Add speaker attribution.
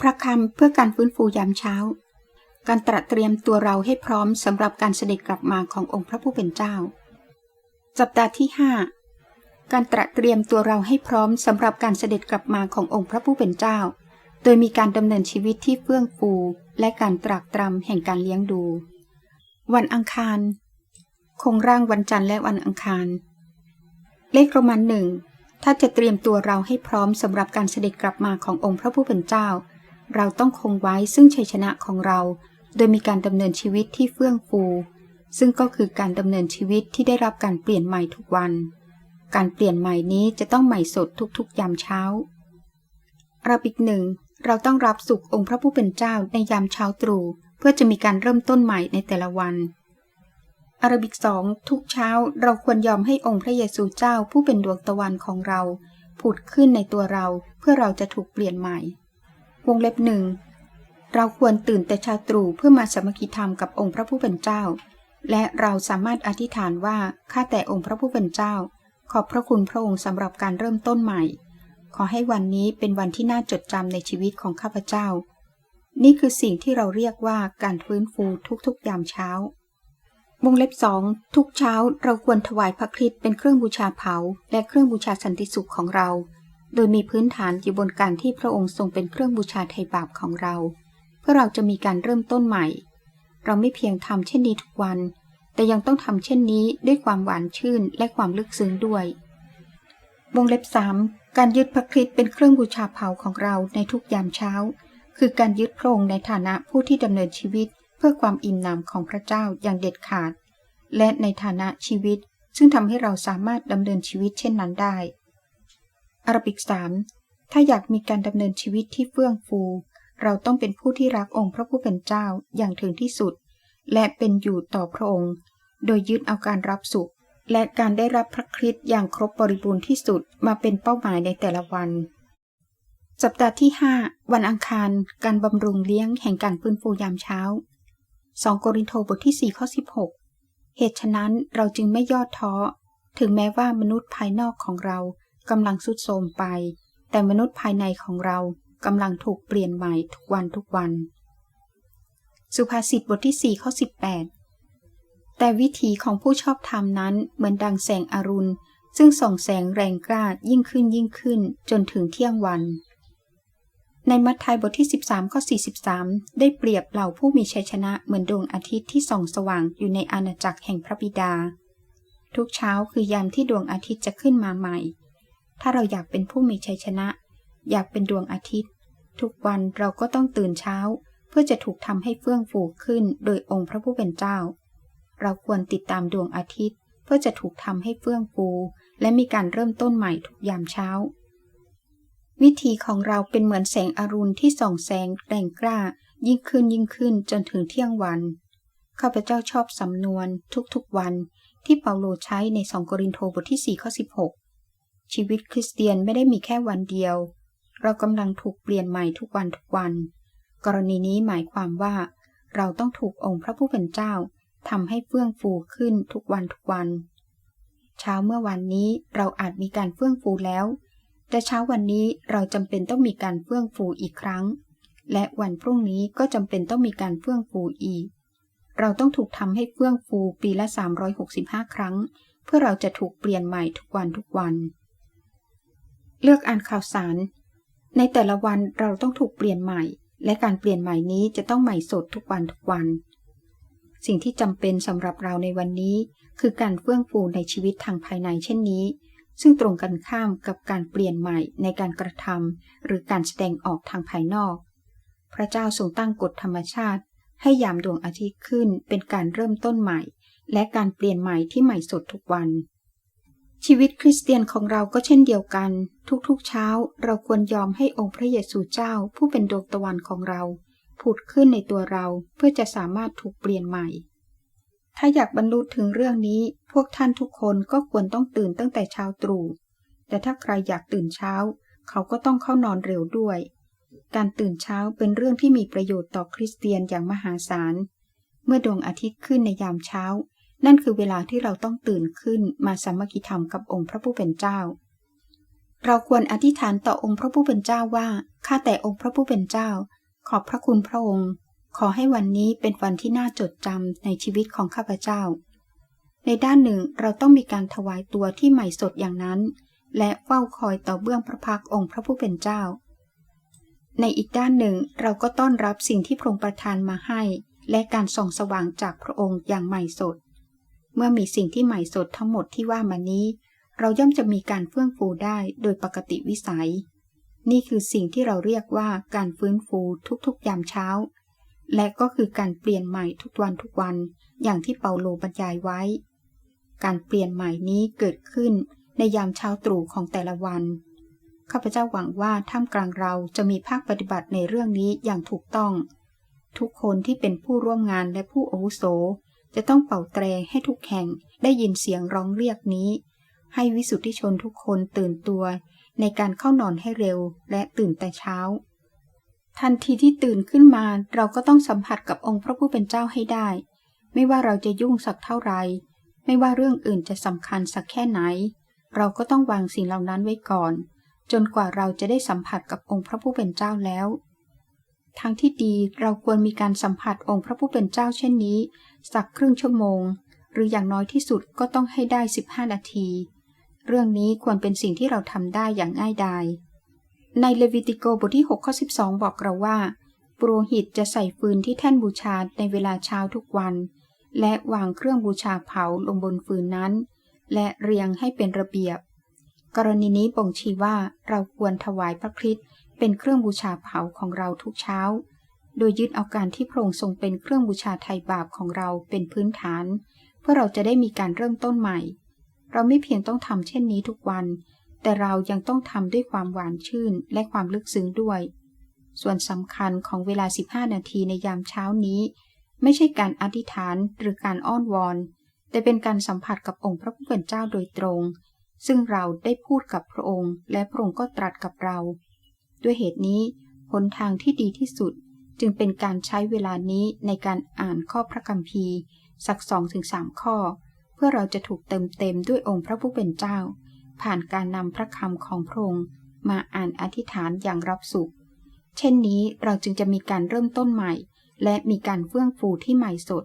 Speaker 1: พระคำเพื่อการฟื้นฟูยามเช้า การตระเตรียมตัวเราให้พร้อมสำหรับการเสด็จกลับมาขององค์พระผู้เป็นเจ้า สัปดาห์ที่ 5 การตระเตรียมตัวเราให้พร้อมสำหรับการเสด็จกลับมาขององค์พระผู้เป็นเจ้า โดยมีการดำเนินชีวิตที่เฟื่องฟู และการตรากตรำแห่งการเลี้ยงดู วันอังคาร คงร่างวันจันทร์และวันอังคาร เลขโรมันหนึ่งถ้าจะเตรียมตัวเราให้พร้อมสำหรับการเสด็จกลับมาขององค์พระผู้เป็นเจ้า เราต้องคงไว้ซึ่งชัยชนะของเรา โดยมีการดำเนินชีวิตที่เฟื่องฟู ซึ่งก็คือการดำเนินชีวิตที่ได้รับการเปลี่ยนใหม่ทุกวัน การเปลี่ยนใหม่นี้จะต้องใหม่สดทุกๆ ยามเช้าเรับอีกหนึ่ง เราต้องรับสุของค์พระผู้เป็นเจ้าในยามเช้าตรู่เพื่อจะมีการเริ่มต้นใหม่ในแต่ละวันอาราบิกสองทุกเช้าเราควรยอมให้องค์พระเยซูเจ้าผู้เป็นดวงตะวันของเรา ผุดขึ้นในตัวเราเพื่อเราจะถูกเปลี่ยนใหม่ วงเล็บหนึ่งเราควรตื่นแต่เช้าตรู่เพื่อมาสมัคคีธรรมกับองค์พระผู้เป็นเจ้า และเราสามารถอธิษฐานว่าข้าแต่องค์พระผู้เป็นเจ้า ขอบพระคุณพระองค์สำหรับการเริ่มต้นใหม่ ขอให้วันนี้เป็นวันที่น่าจดจำในชีวิตของข้าพเจ้า นี่คือสิ่งที่เราเรียกว่าการฟื้นฟูทุกๆยามเช้าวงเล็บสองทุกเช้าเราควรถวายพระคริสต์เป็นเครื่องบูชาเผา และเครื่องบูชาสันติสุขของเรา โดยมีพื้นฐานอยู่บนการที่พระองค์ทรงเป็นเครื่องบูชาไถ่บาปของเรา เพื่อเราจะมีการเริ่มต้นใหม่ เราไม่เพียงทำเช่นนี้ทุกวัน แต่ยังต้องทำเช่นนี้ด้วยความหวานชื่นและความลึกซึ้งด้วย วงเล็บสามการยึดพระคริสต์เป็นเครื่องบูชาเผาของเราในทุกยามเช้า คือการยึดพระองค์ในฐานะผู้ที่ดำเนินชีวิต เพื่อความอิ่มหนำของพระเจ้าอย่างเด็ดขาด และในฐานะชีวิต ซึ่งทำให้เราสามารถดำเนินชีวิตเช่นนั้นได้ อาราบิกสามถ้าอยากมีการดำเนินชีวิตที่เฟื่องฟู เราต้องเป็นผู้ที่รักองค์พระผู้เป็นเจ้าอย่างถึงที่สุด และเป็นอยู่ต่อพระองค์ โดยยึดเอาการรับสุข และการได้รับพระคริสต์อย่างครบบริบูรณ์ที่สุดมาเป็นเป้าหมายในแต่ละวัน สัปดาห์ที่ 5 วันอังคาร การบำรุงเลี้ยงแห่งการฟื้นฟูยามเช้า 2 โกรินโทบทที่ 4 ข้อ 16 เหตุฉะนั้นเราจึงไม่ย่อท้อ ถึงแม้ว่ามนุษย์ภายนอกของเรา กำลังสุดโทมไป แต่มนุษย์ภายในของเรากำลังถูกเปลี่ยนใหม่ทุกวันทุกวัน สุภาษิตบทที่ 4 ข้อ 18 แต่วิธีของผู้ชอบธรรมนั้นเหมือนดังแสงอรุณ ซึ่งส่องแสงแรงกล้ายิ่งขึ้นยิ่งขึ้นจนถึงเที่ยงวัน ในมัทธิวบทที่ 13 ข้อ 43 ได้เปรียบเหล่าผู้มีชัยชนะเหมือนดวงอาทิตย์ที่ส่องสว่างอยู่ในอาณาจักรแห่งพระบิดา ทุกเช้าคือยามที่ดวงอาทิตย์จะขึ้นมาใหม่ ถ้าเราอยากเป็นผู้มีชัยชนะ อยากเป็นดวงอาทิตย์ ทุกวันเราก็ต้องตื่นเช้า เพื่อจะถูกทำให้เฟื่องฟูขึ้นโดยองค์พระผู้เป็นเจ้า เราควรติดตามดวงอาทิตย์ เพื่อจะถูกทำให้เฟื่องฟู และมีการเริ่มต้นใหม่ทุกยามเช้า วิธีของเราเป็นเหมือนแสงอรุณที่ส่องแสงแรงกล้า ยิ่งขึ้นยิ่งขึ้นจนถึงเที่ยงวันข้าพเจ้าชอบสำนวนทุกๆวันที่เปาโลใช้ในสองกรินโทบทที่ 4 ข้อ 16 ชีวิตคริสเตียนไม่ได้มีแค่วันเดียว เรากำลังถูกเปลี่ยนใหม่ทุกวันทุกวัน กรณีนี้หมายความว่า เราต้องถูกองค์พระผู้เป็นเจ้าทำให้เฟื่องฟูขึ้นทุกวันทุกวัน เช้าเมื่อวันนี้เราอาจมีการเฟื่องฟูแล้ว แต่เช้าวันนี้เราจำเป็นต้องมีการเฟื่องฟูอีกครั้ง และวันพรุ่งนี้ก็จำเป็นต้องมีการเฟื่องฟูอีก เราต้องถูกทำให้เฟื่องฟูปีละ 365 ครั้ง เพื่อเราจะถูกเปลี่ยนใหม่ทุกวันทุกวัน เลือกอ่านข่าวสาร ในแต่ละวันเราต้องถูกเปลี่ยนใหม่ และการเปลี่ยนใหม่นี้จะต้องใหม่สดทุกวันทุกวัน สิ่งที่จำเป็นสำหรับเราในวันนี้ คือการเฟื่องฟูในชีวิตทางภายในเช่นนี้ ซึ่งตรงกันข้ามกับการเปลี่ยนใหม่ในการกระทำหรือการแสดงออกทางภายนอก พระเจ้าทรงตั้งกฎธรรมชาติ ให้ยามดวงอาทิตย์ขึ้นเป็นการเริ่มต้นใหม่ และการเปลี่ยนใหม่ที่ใหม่สดทุกวัน ชีวิตคริสเตียนของเราก็เช่นเดียวกัน ทุกๆเช้าเราควรยอมให้องค์พระเยซูเจ้าผู้เป็นดวงตะวันของเรา ผุดขึ้นในตัวเราเพื่อจะสามารถถูกเปลี่ยนใหม่ ถ้าอยากบรรลุถึงเรื่องนี้พวกท่านทุกคนก็ควรต้องตื่นตั้งแต่เช้าตรู่แต่ถ้าใครอยากตื่นเช้า เขาก็ต้องเข้านอนเร็วด้วย การตื่นเช้าเป็นเรื่องที่มีประโยชน์ต่อคริสเตียนอย่างมหาศาล เมื่อดวงอาทิตย์ขึ้นในยามเช้า นั่นคือเวลาที่เราต้องตื่นขึ้นมาสามัคคีธรรมกับองค์พระผู้เป็นเจ้า เราควรอธิษฐานต่อองค์พระผู้เป็นเจ้าว่า ข้าแต่องค์พระผู้เป็นเจ้า ขอบพระคุณพระองค์ ขอให้วันนี้เป็นวันที่น่าจดจำในชีวิตของข้าพเจ้า ในด้านหนึ่งเราต้องมีการถวายตัวที่ใหม่สดอย่างนั้น และเฝ้าคอยต่อเบื้องพระพักองค์พระผู้เป็นเจ้า ในอีกด้านหนึ่งเราก็ต้อนรับสิ่งที่พระองค์ประทานมาให้ และการส่องสว่างจากพระองค์อย่างใหม่สด เมื่อมีสิ่งที่ใหม่สดทั้งหมดที่ว่ามานี้ เราย่อมจะมีการเฟื่องฟูได้โดยปกติวิสัย นี่คือสิ่งที่เราเรียกว่าการฟื้นฟูทุกๆยามเช้า และก็คือการเปลี่ยนใหม่ทุกวันทุกวัน อย่างที่เปาโลบรรยายไว้ การเปลี่ยนใหม่นี้เกิดขึ้นในยามเช้าตรู่ของแต่ละวัน ข้าพเจ้าหวังว่าท่ามกลางเราจะมีภาคปฏิบัติในเรื่องนี้อย่างถูกต้อง ทุกคนที่เป็นผู้ร่วมงานและผู้อาวุโส จะต้องเป่าแตรให้ทุกแห่งได้ยินเสียงร้องเรียกนี้ ให้วิสุทธิชนทุกคนตื่นตัว ในการเข้านอนให้เร็วและตื่นแต่เช้า ทันทีที่ตื่นขึ้นมาเราก็ต้องสัมผัสกับองค์พระผู้เป็นเจ้าให้ได้ ไม่ว่าเราจะยุ่งสักเท่าไหร่ไม่ว่าเรื่องอื่นจะสำคัญสักแค่ไหน เราก็ต้องวางสิ่งเหล่านั้นไว้ก่อน จนกว่าเราจะได้สัมผัสกับองค์พระผู้เป็นเจ้าแล้ว ทางที่ดีเราควรมีการสัมผัสองค์พระผู้เป็นเจ้าเช่นนี้ สักครึ่งชั่วโมง หรืออย่างน้อยที่สุดก็ต้องให้ได้ 15 นาที เรื่องนี้ควรเป็นสิ่งที่เราทำได้อย่างง่ายดายในเลวิติโกบทที่6ข้อ12 บอกเราว่า ปุโรหิตจะใส่ฟืนที่แท่นบูชาในเวลาเช้าทุกวัน และวางเครื่องบูชาเผาลงบนฟืนนั้น และเรียงให้เป็นระเบียบ กรณีนี้บ่งชี้ว่าเราควรถวายพระคริสต์ เป็นเครื่องบูชาเผาของเราทุกเช้า โดยยึดเอาการที่พระองค์ทรงเป็นเครื่องบูชาไถ่บาปของเราเป็นพื้นฐาน เพื่อเราจะได้มีการเริ่มต้นใหม่ เราไม่เพียงต้องทำเช่นนี้ทุกวัน แต่เรายังต้องทำด้วยความหวานชื่นและความลึกซึ้งด้วย ส่วนสำคัญของเวลา 15 นาทีในยามเช้านี้ ไม่ใช่การอธิษฐานหรือการอ้อนวอน แต่เป็นการสัมผัสกับองค์พระผู้เป็นเจ้าโดยตรง ซึ่งเราได้พูดกับพระองค์ และพระองค์ก็ตรัสกับเรา ด้วยเหตุนี้หนทางที่ดีที่สุดจึงเป็นการใช้เวลานี้ในการอ่านข้อพระคัมภีร์ สักสองถึงสามข้อ เพื่อเราจะถูกเติมเต็มด้วยองค์พระผู้เป็นเจ้า ผ่านการนำพระคำของพระองค์มาอ่านอธิษฐานอย่างรับสุข เช่นนี้เราจึงจะมีการเริ่มต้นใหม่ และมีการเฟื่องฟูที่ใหม่สด